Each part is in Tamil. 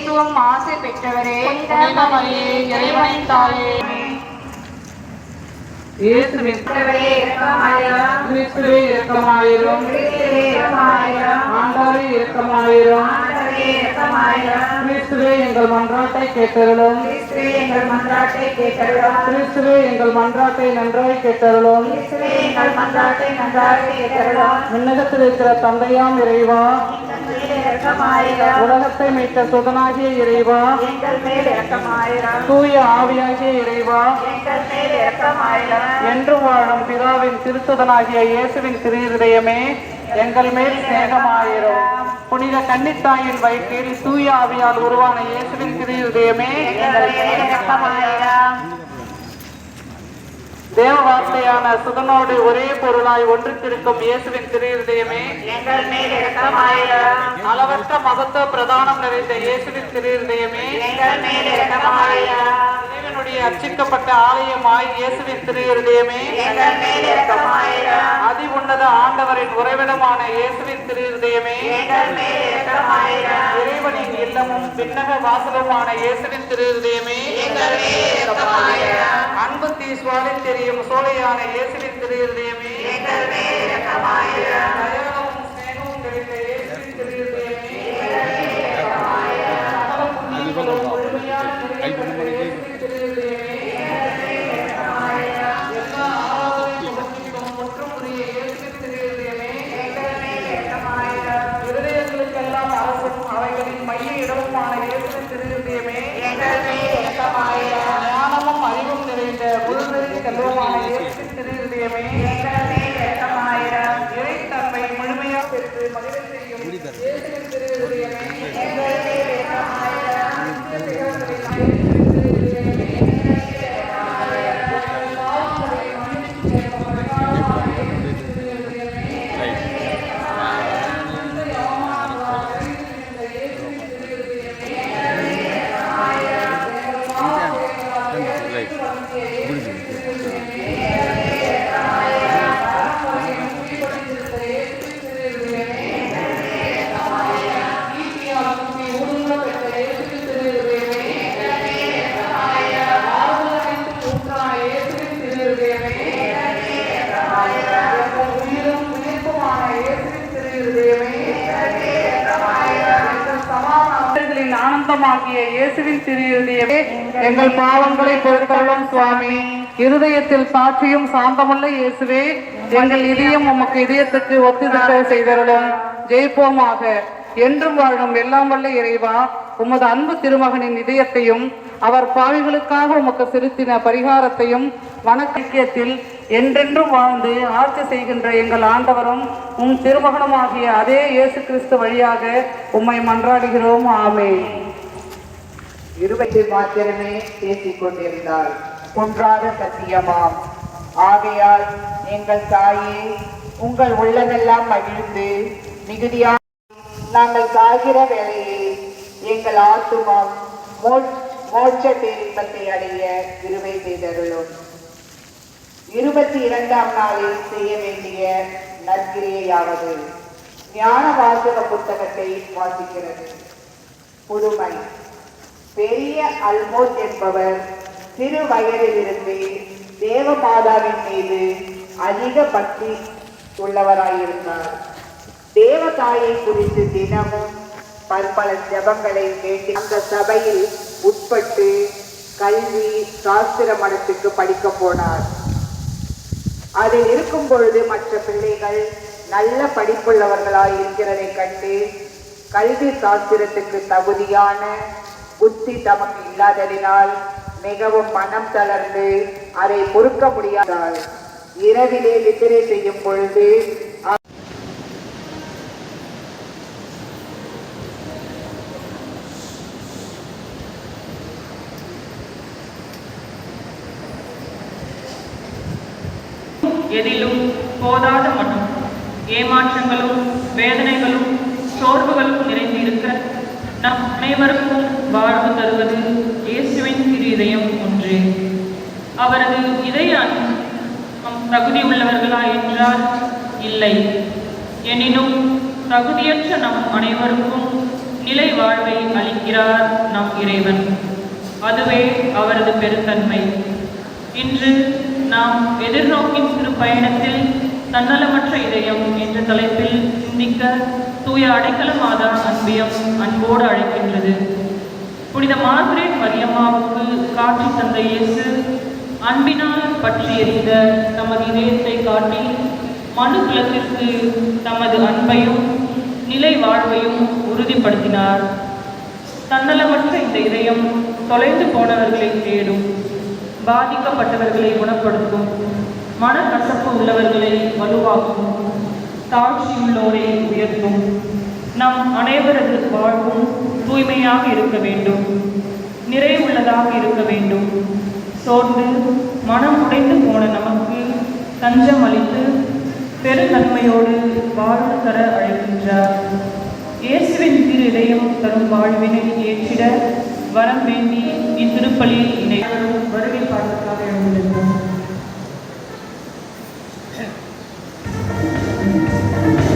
ஏத்துவம் ஆசை பெற்றவரே. இறைவனின் தாயே, பெற்றவரே இரக்கமாயிரம் கிறிஸ்துவே இரக்கமாயிரும் ஆண்டவரே இரக்கமாயிரும் கிறிஸ்துவே எங்கள் மன்றாட்டை கேட்டருளும். எங்கள் மன்றாட்டை கேட்டருளும். கிறிஸ்துவே எங்கள் மன்றாட்டை நன்றாய் கேட்டருளும். எங்கள் மன்றாட்டை நன்றாக கேட்டருளும். விண்ணகத்தில் இருக்கிற தந்தையாம் இறைவா. உலகத்தை மீட்ட சுதனாகிய இறைவா. எங்கள் தூய ஆவியாகிய இறைவா. எங்கள் என்று வாழும் பிதாவின் திருத்துதனாகிய இயேசுவின் திருதயமே எங்கள் மேல் சிநேகமாயிரும். புனித கன்னித்தாயின் வயிற்றில் தூய ஆவியால் உருவான இயேசுவின் திருதயமே எங்கள் மேல் இரக்கமாயிரம் தேவ வார்த்தையான சுதனோடு ஒரே பொருளாய் ஒன்றுத்திருக்கும் இயேசுவின் திருதயமே எங்கள் மேல் இரக்கமாயிரம் அளவற்ற மகத்துவ பிரதானம் நிறைந்த இயேசுவின் திருதயமே எங்கள் மேல் இரக்கமாயிரம் இறைவனுடைய அர்ச்சிக்கப்பட்ட ஆலயமாய் இயேசுவின் இரக்கமாயிரம் அதி உன்னத ஆண்டவரின் உறைவிடமான இயேசுவின் இரக்கமாயிரம் இறைவனின் இல்லமும் விண்ணக வாசலுமான இயேசுவின் இரக்கமாயிரம் அன்பு தீ சுவாலி தெரியும் சோலையான இயேசுவின் திருதயமே no idea. ஆனந்தமாகிய இயேசுவின் திருதயமே எங்கள் பாவங்களை பொறுத்தருளும் சுவாமி. இருதயத்தில் சாட்சியும் சாந்தமுள்ள இயேசுவே எங்கள் இதயம் உமக்கு இதயத்துக்கு ஒத்துதக்க செய்தருளும். ஜெயிப்போமாக. என்றும் வாழும் எல்லாம் வல்ல இறைவா உமது அன்பு திருமகனின் இதயத்தையும் அவர் பாவிகளுக்காக உமக்கு செலுத்தின பரிகாரத்தையும் வணக்கத்தில் என்றென்றும் வாழ்ந்து ஆட்சி செய்கின்ற எங்கள் ஆண்டவரும் உம் திருமகனுமாகிய அதே இயேசு கிறிஸ்து வழியாக உம்மை மன்றாடுகிறோம். ஆமே இருபத்தி மாத்திரமே பேசிக் கொண்டிருந்தாள் குன்றாத சத்தியமாம் ஆகையால் எங்கள் தாயே உங்கள் உள்ளமெல்லாம் மகிழ்ந்து மிகுதியாக நாங்கள் சாகிற வேளையில் எங்கள் ஆத்துமம் மோட்ச மோட்ச பேரின்பத்தை அடைய கிருவை செய்தருளும். இருபத்தி இரண்டாம் நாளில் செய்ய வேண்டிய நற்கிரியையாவது ஞான வாசக புத்தகத்தை வாசிக்கிறது. புதுமை. பெரிய அல்மோஸ் என்பவர் சிறு வயதிலிருந்து தேவமாதாவின் மீது அதிக பக்தி உள்ளவராயிருந்தார். தேவதாயை குறித்து தினமும் பற்பல ஜபங்களை வேண்டி அந்த சபையில் உட்பட்டு கல்வி சாஸ்திர மடத்துக்கு படிக்க போனார். அதில் இருக்கும் பொழுது மற்ற பிள்ளைகள் நல்ல படிப்புள்ளவர்களாய் இருக்கிறதை கண்டு கல்வி சாஸ்திரத்துக்கு தகுதியான புத்தி தமக்கு இல்லாததினால் மிகவும் மனம் தளர்ந்து அதை பொறுக்க முடியாதால் இரவிலே நித்திரை செய்யும் பொழுது எதிலும் போதாத மனம் ஏமாற்றங்களும் வேதனைகளும் சோர்வுகளும் நிறை நம் அனைவருக்கும் வாழ்வு தருவது இயேசுவின் திரு இதயம் ஒன்று. அவரது இதய நம் தகுதி உள்ளவர்களா என்றால் இல்லை. எனினும் தகுதியற்ற நம் அனைவருக்கும் நிலை வாழ்வை அளிக்கிறார் நம் இறைவன். அதுவே அவரது பெருந்தன்மை. இன்று நாம் எதிர்நோக்கின் சிறு பயணத்தில் தன்னலமற்ற இதயம் என்ற தலைப்பில் சிந்திக்க தூய அடைக்கல மாதா அன்பியம் அன்போடு அழைக்கின்றது. புனித மார்கரேட் மரியம்மாவுக்கு காட்சி தந்த இயேசு அன்பினால் பற்றி எறிந்த தமது இதயத்தை காட்டி மனு குலத்திற்கு தமது அன்பையும் நிலை வாழ்வையும் உறுதிப்படுத்தினார். தன்னலமற்ற இந்த இதயம் தொலைந்து போனவர்களை தேடும் பாதிக்கப்பட்டவர்களை குணப்படுத்தும். மனக்கசப்பு உள்ளவர்களை வலுவாக்கும் தாழ்ச்சியுள்ளோரை உயர்த்தும். நம் அனைவரது வாழ்வும் தூய்மையாக இருக்க வேண்டும். நிறைவுள்ளதாக இருக்க வேண்டும். சோர்ந்து மனம் உடைந்து போன நமக்கு தஞ்சம் அளித்து பெருநன்மையோடு வாழ்வு தர அழைக்கின்றார். இயேசுவின் திரு இதயம் தரும் வாழ்வினை ஏற்றிட வரம் வேண்டி இத்திருப்பலியில் இணைவரும் வருகை பார்ப்பதற்காக எழுந்திருந்தோம் Música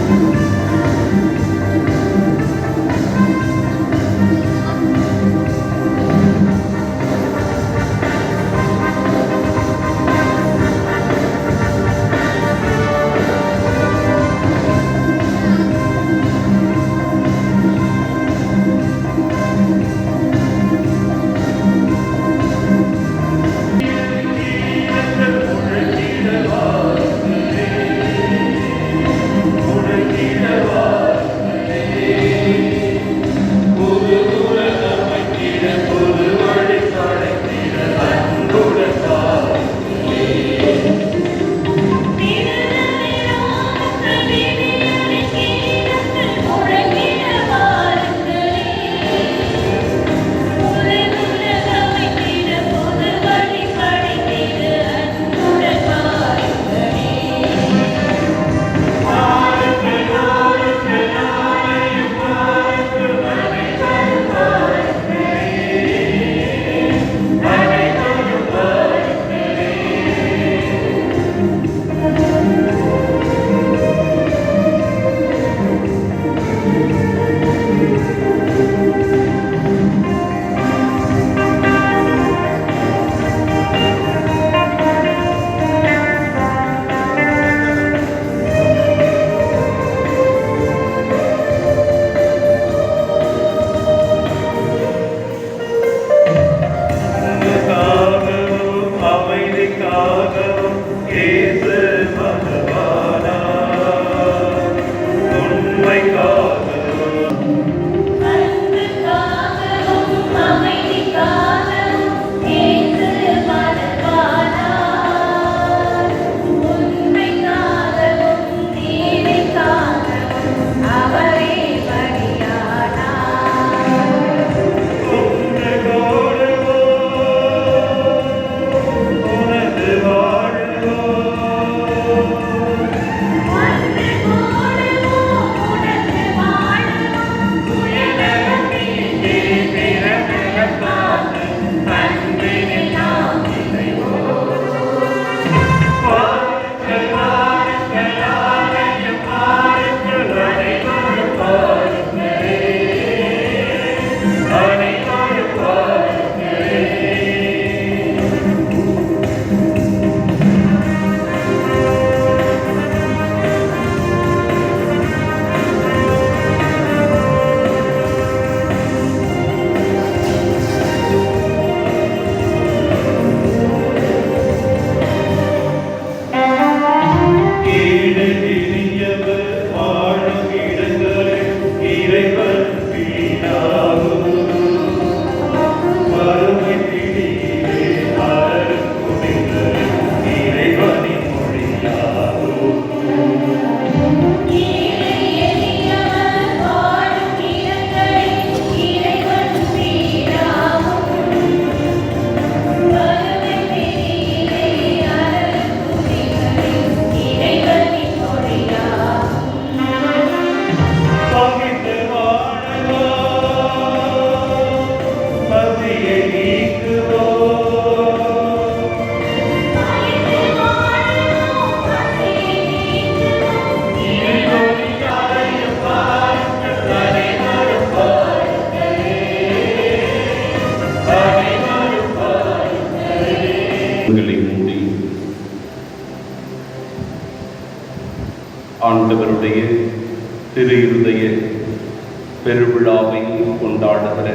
கொண்டாடுகிற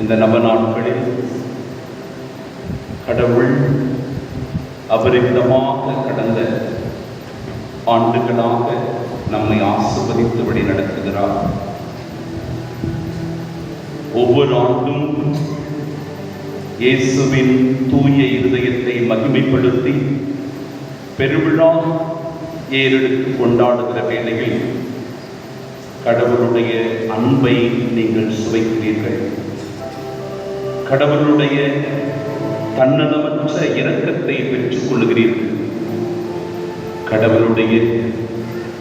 இந்த நவ நாட்களில் கடவுள் அபரிமிதமாக கடந்த ஆண்டுகளாக நம்மை ஆசிர்வதித்தபடி நடத்துகிறார். ஒவ்வொரு ஆண்டும் இயேசுவின் தூய இருதயத்தை மகிமைப்படுத்தி பெருவிழா ஏறெடுத்து கொண்டாடுகிற வேளையில் கடவுளுடைய அன்பை நீங்கள் சுவைக்கிறீர்கள். கடவுளுடைய தன்னலமற்ற இரக்கத்தை பெற்றுக் கொள்கிறீர்கள். கடவுளுடைய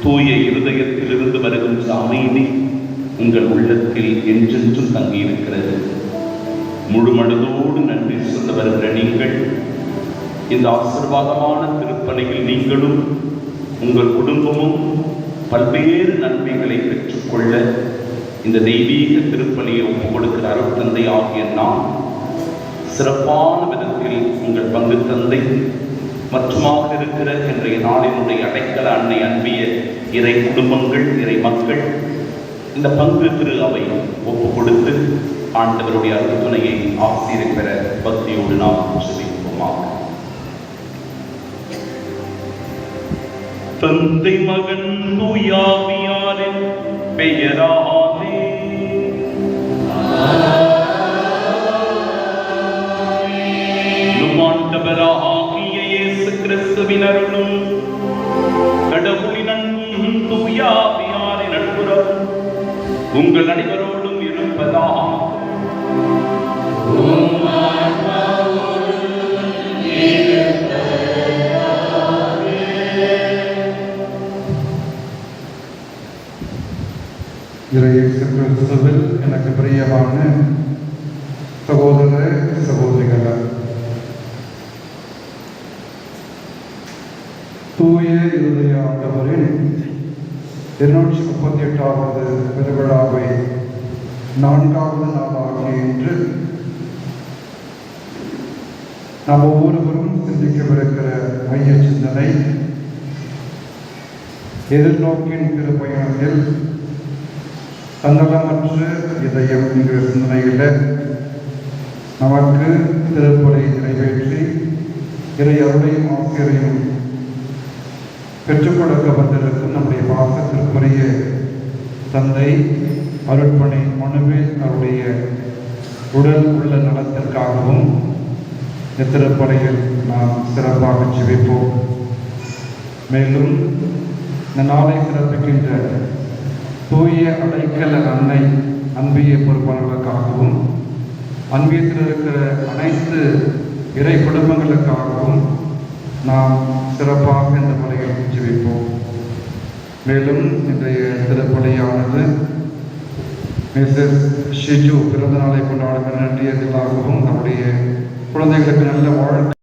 தூய இருதயத்திலிருந்து வருகின்ற அமைதி உங்கள் உள்ளத்தில் என்றென்றும் தங்கியிருக்கிறது. முழு மனதோடு நன்றி சொல்ல வருகிற நீங்கள் இந்த ஆசீர்வாதமான திருப்பணியில் நீங்களும் உங்கள் குடும்பமும் பல்வேறு நன்மைகளை பெற்றுக்கொள்ள இந்த தெய்வீக திருப்பலியை ஒப்புக் கொடுக்கிற அருட்தந்தை ஆகிய நாம். சிறப்பான விதத்தில் உங்கள் பங்கு தந்தை மற்றுமாக இருக்கிற இன்றைய நாளினுடைய அடைக்கல அன்னை அன்பிய இறை குடும்பங்கள் இறை மக்கள் இந்த பங்கு திரு அவை ஒப்பு கொடுத்து ஆண்டவருடைய அருள்துணையை ஆசிரியர் பெற பக்தியோடு நாம் செபிப்போமாக. தந்தை மகன் தூயாவியாரின் பெயராலே. நம் இயேசு கிறிஸ்துவின் அருளும் கடவுளின் அன்பும் தூயாவியாரின் நட்புறவும் உங்கள் அனைவரும் இறையேசு கிறிஸ்துவில் எனக்கு பிரியமான சகோதர சகோதரிகள. தூய இருதய ஆண்டவரின் இருநூற்றி முப்பத்தி எட்டாவது பெருவிழாவை நான்காவது நாளாகிய இன்று நாம் ஒவ்வொருவரும் சிந்திக்கவிருக்கிற மைய சிந்தனை எதிர்நோக்கின் திருப்பயணத்தில் தன்னலமற்ற இதயம் என்கிற சிந்தனையில் நமக்கு திருப்பொலை நிறைவேற்றி இறை அருளையும் ஆசிரியரையும் பெற்றுக் கொடுக்க நம்முடைய பாசத்திற்குரிய தந்தை அருட்பணி மனுவே அவருடைய உடல் உள்ள நலத்திற்காகவும் இத்திருப்படையில் நாம் சிறப்பாக சிவிப்போம் மேலும் இந்த நாளை சிறப்பிக்கின்ற தூய அடைக்கல அன்னை அன்பிய பொறுப்பாளர்களுக்காகவும் அன்பியத்தில் இருக்கிற அனைத்து இறை குடும்பங்களுக்காகவும் நாம் சிறப்பாக இந்த முறையில் வைப்போம் மேலும் இன்றைய திருப்பலியானது மிஸ்ஸஸ் ஷிஜு பிறந்த நாளை கொண்டாடுகிற நன்றியர்களாகவும் நம்முடைய குழந்தைகளுக்கு நல்ல வாழ்க்கை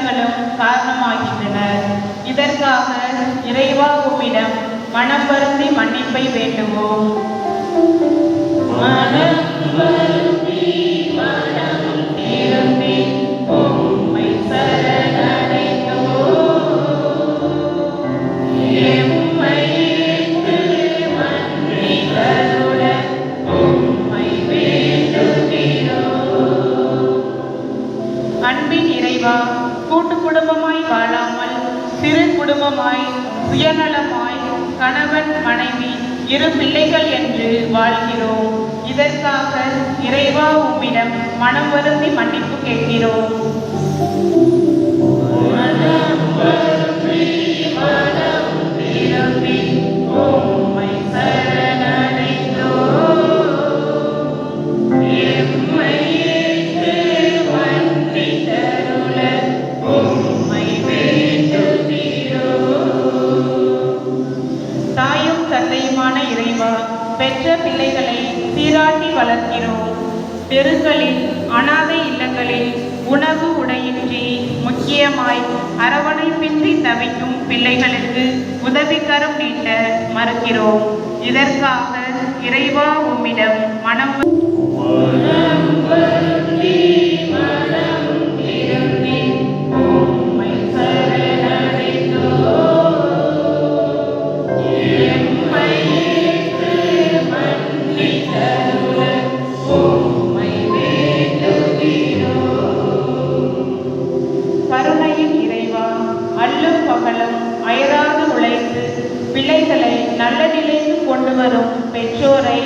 உறவினர்களும் காரணமாகின்றனர். இதற்காக இறைவா உம்மிடம் மனம் வருந்தி மன்னிப்பை வேண்டுவோம். மனம் குடும்பமாய் சுயநலமாய் கணவன் மனைவி இரு பிள்ளைகள் என்று வாழ்கிறோம். இதற்காக இறைவா உம்மிடம் மனம் வருந்தி மன்னிப்பு கேட்கிறோம். வளர்க்கிறோம். தெருக்களில் அனாதை இல்லங்களில் உணவு உடையின்றி முக்கியமாய் அரவணைப்பின்றி தவிக்கும் பிள்ளைகளுக்கு உதவிக்கரம் நீட்ட மறுக்கிறோம். இதற்காக இறைவா உம்மிடம் மனம் நல்ல நிலைக்கு கொண்டு வரும் பெற்றோரை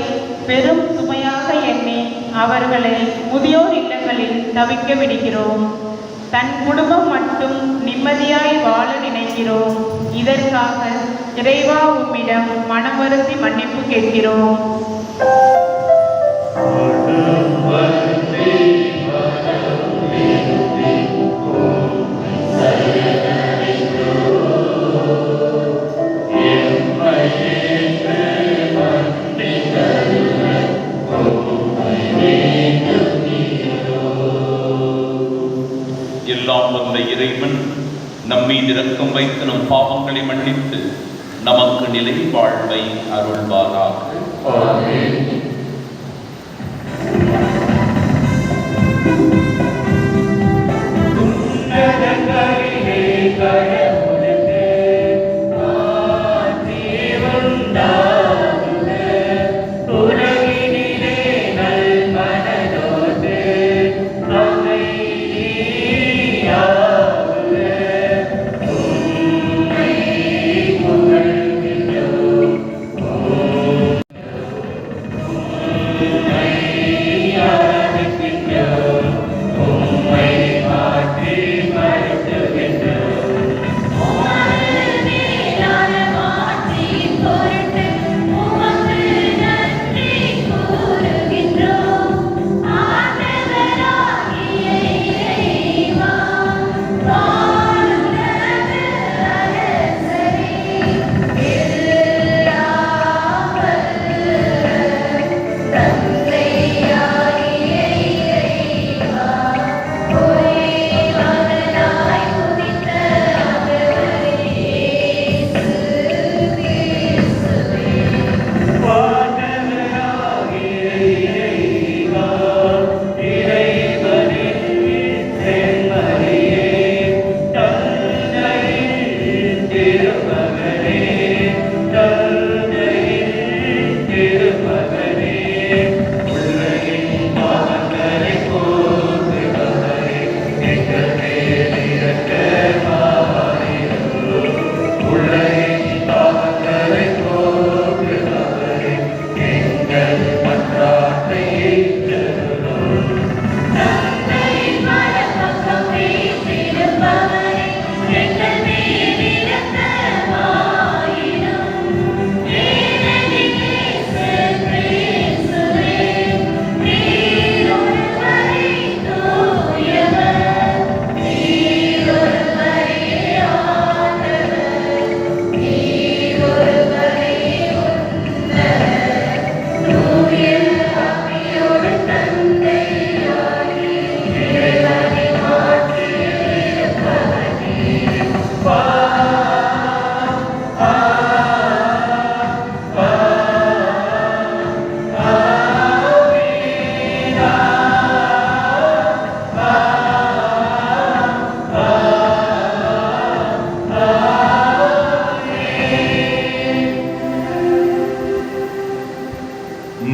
பெரும் சுமையாக எண்ணி அவர்களை முதியோர் இல்லங்களில் தவிக்க விடுகிறோம். தன் குடும்பம் மட்டும் நிம்மதியாய் வாழ நினைக்கிறோம். இதற்காக இறைவா உம்மிடம் மனம் மனமருந்தி மன்னிப்பு கேட்கிறோம். நம்மை இரக்கம் வைத்து நம் பாவங்களை மன்னித்து நமக்கு நிலை வாழ்வை அருள்வாராக.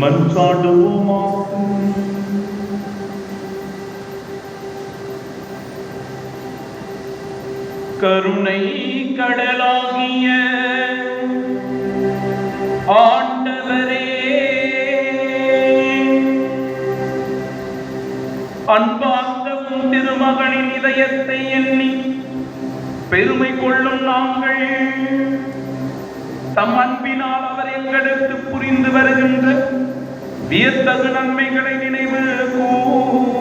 மண் காடுவோமா கருணை கடலாகிய ஆண்டவரே. அன்பாகவும் திருமகனின் இதயத்தை எண்ணி பெருமை கொள்ளும் நாங்கள். தம் அன்பினால் புரிந்து வருகின்ற வியத்தகு நன்மைகளை நினைவு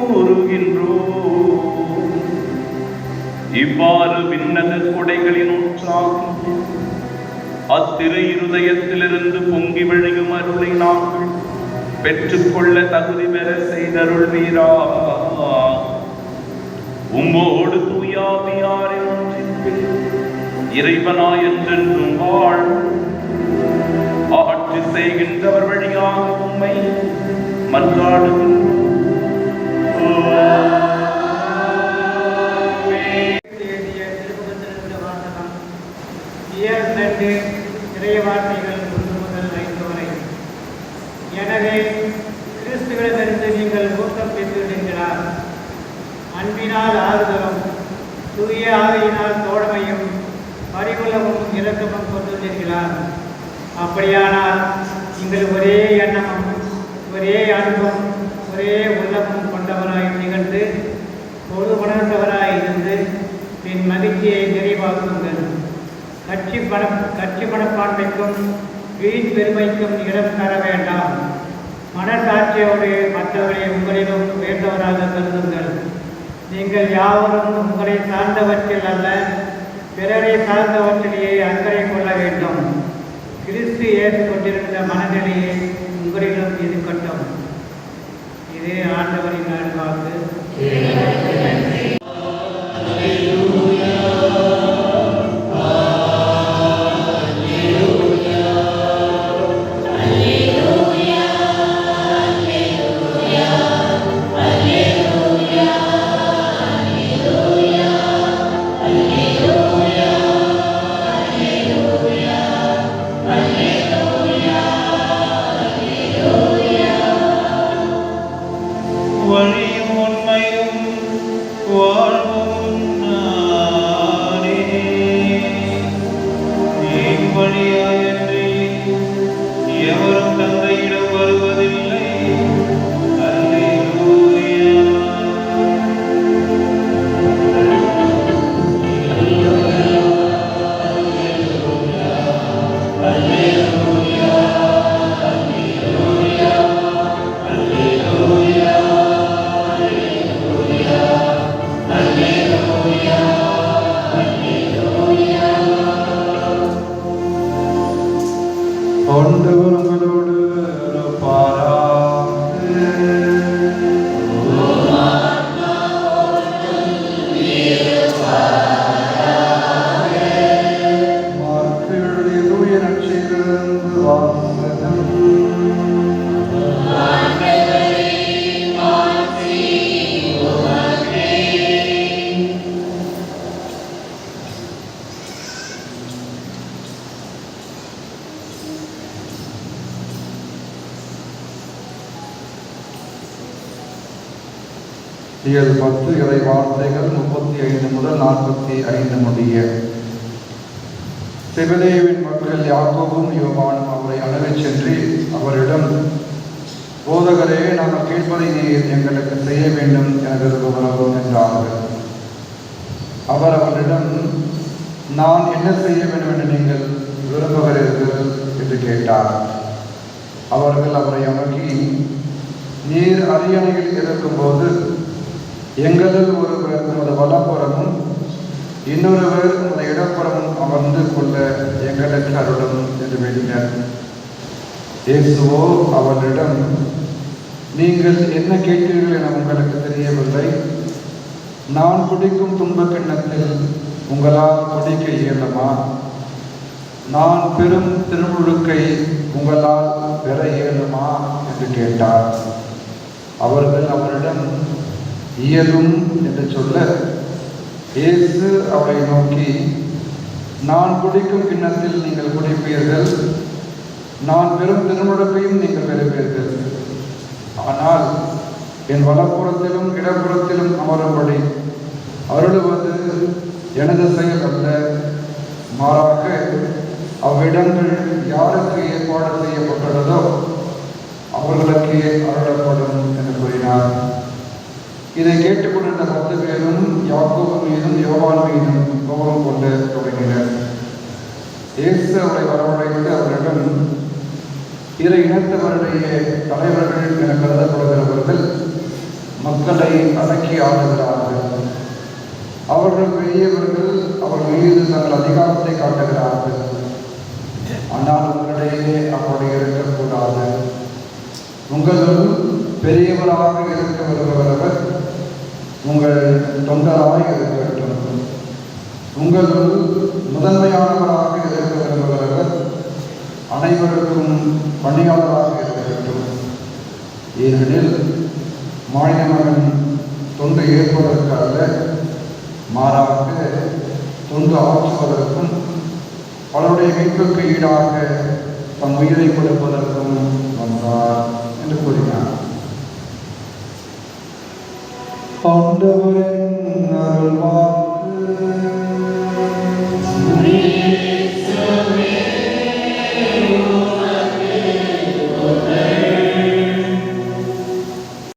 கூறுகின்றோம். இவ்வாறு விண்ணக கொடைகளின் ஒன்றாகும் அத்திரை இருதயத்திலிருந்து பொங்கி விழுகும் அருளை நாங்கள் பெற்றுக்கொள்ள தகுதி பெற செய்தருள் வீரா உம்மோடு தூயாவியாரின் ஒன்றிப்பில் இறைவனாய் என்றென்றும் வாழ் ஆட்சி செய்கின்றவர் வழியாக உண்மை மன்றாடுகின்றோம் எழுதிய வார்த்தைகள் ஒன்று முதல் ஐந்து வரை எனவே கிறிஸ்துவிடமிருந்து நீங்கள் ஊக்கம் பெற்றுவிடுகிறார் அன்பினால் ஆறுதலும் தூய ஆவியினால் தோழமையும் பரிவுள்ளமும் இரக்கமும் கொண்டுள்ளீர்களார் அப்படியானால் நீங்கள் ஒரே எண்ணமும் ஒரே அன்பும் ஒரே உள்ளமும் கொண்டவராய் நிகழ்ந்து பொது உணர்ந்தவராய் இருந்து என் மகிழ்ச்சியை நிறைவாக்குங்கள் கட்சி பண கட்சி மனப்பான்மைக்கும் வீண் பெருமைக்கும் இடம் தர வேண்டாம். மனசாட்சியோடு மற்றவரை உங்களிடம் வேண்டவராக கருதுங்கள். நீங்கள் யாவரும் உங்களை சார்ந்தவற்றில் அல்ல பிறரை சார்ந்தவற்றிலேயே அக்கறை கொள்ள வேண்டும். கிறிஸ்து ஏற்று கொண்டிருந்த மனநிலையை உங்களிடம் இருக்கட்டும் இதே ஆண்டவரின் அருள்வாக்கு. வேண்டும் என என்றார்கள் அவர் அவரிடம் நான் என்ன செய்ய வேண்டும் என்று நீங்கள் விரும்புகிறீர்கள்? என்று கேட்டார். அவர்கள் அவரை அணுகி நீர் அரியணையில் இருக்கும்போது எங்களில் ஒருவர் உமது வலப்புறமும் இன்னொருவர் உமது இடப்புறமும் அமர்ந்து கொள்ள எங்களுக்கு அருளும் என்று வேண்டினர். இயேசுவோ அவரிடம் நீங்கள் என்ன கேட்டீர்கள் என உங்களுக்கு தெரியவில்லை. நான் குடிக்கும் துன்பக் கிண்ணத்தில் உங்களால் குடிக்க இயலுமா? நான் பெரும் திருமுழுக்கை உங்களால் பெற இயலுமா? என்று கேட்டார். அவர்கள் அவரிடம் இயலும் என்று சொல்ல இயேசு அவரை நோக்கி நான் குடிக்கும் கிண்ணத்தில் நீங்கள் குடிப்பீர்கள். நான் பெரும் திருமுழுக்கையும் நீங்கள் பெறுவீர்கள். ஆனால் என் வலப்புறத்திலும் இடப்புறத்திலும் அமரும்படி அருளுவது எனது செயல் அல்ல. மாறாக அவ்விடங்கள் யாருக்கு ஏற்பாடு செய்யப்பட்டுள்ளதோ அவர்களுக்கே அருளப்படும் என்று கூறினார். இதை கேட்டுக்கொண்டிருந்த பத்து பேரும் யாக்கோபு மீதும் யோவான் மீதும் கோபம் கொண்டு தொடங்கினர். இயேசு அவரை வரவழைத்து அவரிடம் பிற இனத்தவருடைய தலைவர்கள் என கருதப்படுகிறவர்கள் மக்களை அடக்கி ஆளுகிறார்கள் அவர்கள் பெரியவர்கள் அவர் மீது தங்கள் அதிகாரத்தை காட்டுகிறார்கள். ஆனால் உங்களிடையே அப்படி இருக்கக்கூடாது. உங்களும் பெரியவராக இருக்க வருபவர் உங்கள் தொண்டராக இருக்கட்டும் உங்களுள் பணியாளராக பணியாளராக வேண்டும். ஏனெனில் மாநிலமகன் தொண்டு ஏற்பதற்காக மாறாக தொண்டு ஆற்றுவதற்கும் பலருடைய மீட்புக்கு ஈடாக தம் உயிரை கொடுப்பதற்கும் வந்தார்